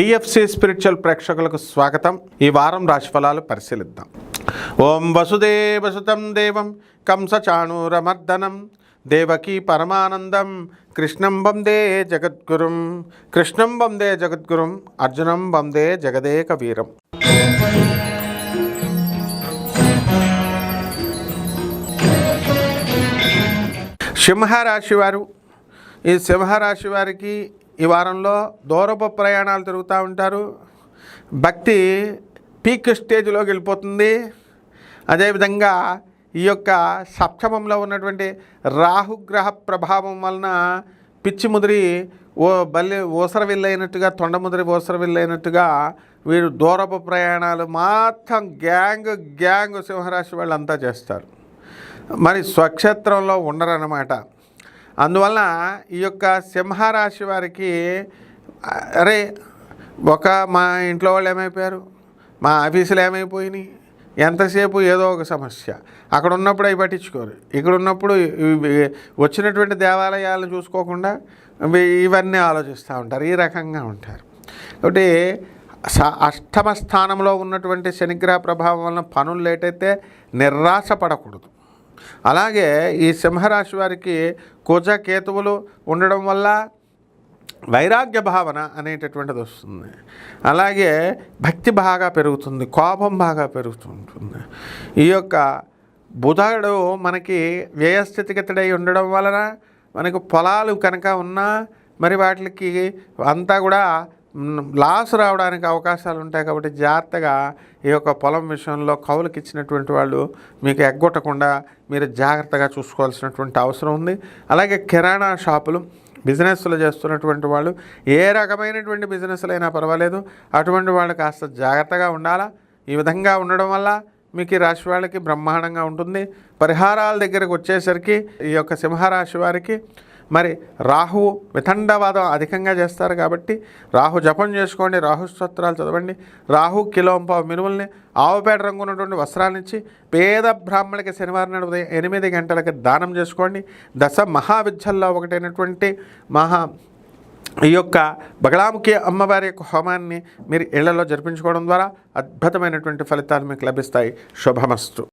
TFC spiritual ప్రేక్షకులకు స్వాగతం. ఈ వారం రాశిఫలాలు పరిశీలిద్దాం. ఓం వసుదేవసుతం దేవం కంసచాణూరమర్దనం దేవకీ పరమానందం కృష్ణం వందే జగద్గురుం కృష్ణం వందే జగద్గురుం అర్జునం వందే జగదేక వీరం సింహరాశి వారు ఈ సింహరాశి వారికి ఈ వారంలో దూరపు ప్రయాణాలు తిరుగుతూ ఉంటారు. భక్తి పీక్ స్టేజ్లోకి వెళ్ళిపోతుంది. అదేవిధంగా ఈ యొక్క సప్తమంలో ఉన్నటువంటి రాహుగ్రహ ప్రభావం వలన పిచ్చి ముదిరి ఓ బల్లి ఓసర వెళ్ళైనట్టుగా తొండముదిరి ఓసర వెళ్ళైనట్టుగా వీరు దూరపు ప్రయాణాలు మాత్రం గ్యాంగ్ గ్యాంగ్ సింహరాశి వాళ్ళంతా చేస్తారు. మరి స్వక్షేత్రంలో ఉండరన్నమాట. అందువలన ఈ యొక్క సింహరాశి వారికి అరే ఒక మా ఇంట్లో వాళ్ళు ఏమైపోయారు? మా ఆఫీసులు ఏమైపోయినాయి? ఎంతసేపు ఏదో ఒక సమస్య. అక్కడ ఉన్నప్పుడు అవి పట్టించుకోరు. ఇక్కడ ఉన్నప్పుడు వచ్చినటువంటి దేవాలయాలను చూసుకోకుండా ఇవన్నీ ఆలోచిస్తూ ఉంటారు. ఈ రకంగా ఉంటారు. కాబట్టి అష్టమ స్థానంలో ఉన్నటువంటి శనిగ్రహ ప్రభావం వలన పనులు లేటైతే నిరాశ పడకూడదు. అలాగే ఈ సింహరాశి వారికి కుజ కేతువులు ఉండడం వల్ల వైరాగ్య భావన అనేటటువంటిది వస్తుంది. అలాగే భక్తి బాగా పెరుగుతుంది కోపం బాగా పెరుగుతుంటుంది. ఈ యొక్క బుధుడు మనకి వ్యయస్థితిగతుడై ఉండడం వలన మనకు పొలాలు కనుక ఉన్నా మరి వాటికి అంతా కూడా లాస్ రావడానికి అవకాశాలు ఉంటాయి కాబట్టి జాగ్రత్తగా ఈ యొక్క పొలం విషయంలో కౌలుకి ఇచ్చినటువంటి వాళ్ళు మీకు ఎగ్గొట్టకుండా మీరు జాగ్రత్తగా చూసుకోవాల్సినటువంటి అవసరం ఉంది. అలాగే కిరాణా షాపులు బిజినెస్లు చేస్తున్నటువంటి వాళ్ళు ఏ రకమైనటువంటి బిజినెస్లు అయినా పర్వాలేదు. అటువంటి వాళ్ళు కాస్త జాగ్రత్తగా ఉండాలా? ఈ విధంగా ఉండడం వల్ల మీకు ఈ రాశి వాళ్ళకి బ్రహ్మాండంగా ఉంటుంది. పరిహారాల దగ్గరకు వచ్చేసరికి ఈ యొక్క సింహరాశి వారికి మరి రాహువు వితండవాదం అధికంగా చేస్తారు కాబట్టి రాహు జపం చేసుకోండి రాహు స్తోత్రాలు చదవండి. రాహు కిలోంపావు మినుముల్ని ఆవుపేట రంగు ఉన్నటువంటి వస్త్రాన్నిచ్చి పేద బ్రాహ్మణులకి శనివారం నాడు ఉదయం ఎనిమిది గంటలకి దానం చేసుకోండి. దశ మహావిద్యల్లో ఒకటైనటువంటి మహా ఈ యొక్క బగళాముఖి అమ్మవారి యొక్క హోమాన్ని మీరు ఇళ్ళలో జరిపించుకోవడం ద్వారా అద్భుతమైనటువంటి ఫలితాలు మీకు లభిస్తాయి. శుభమస్తు.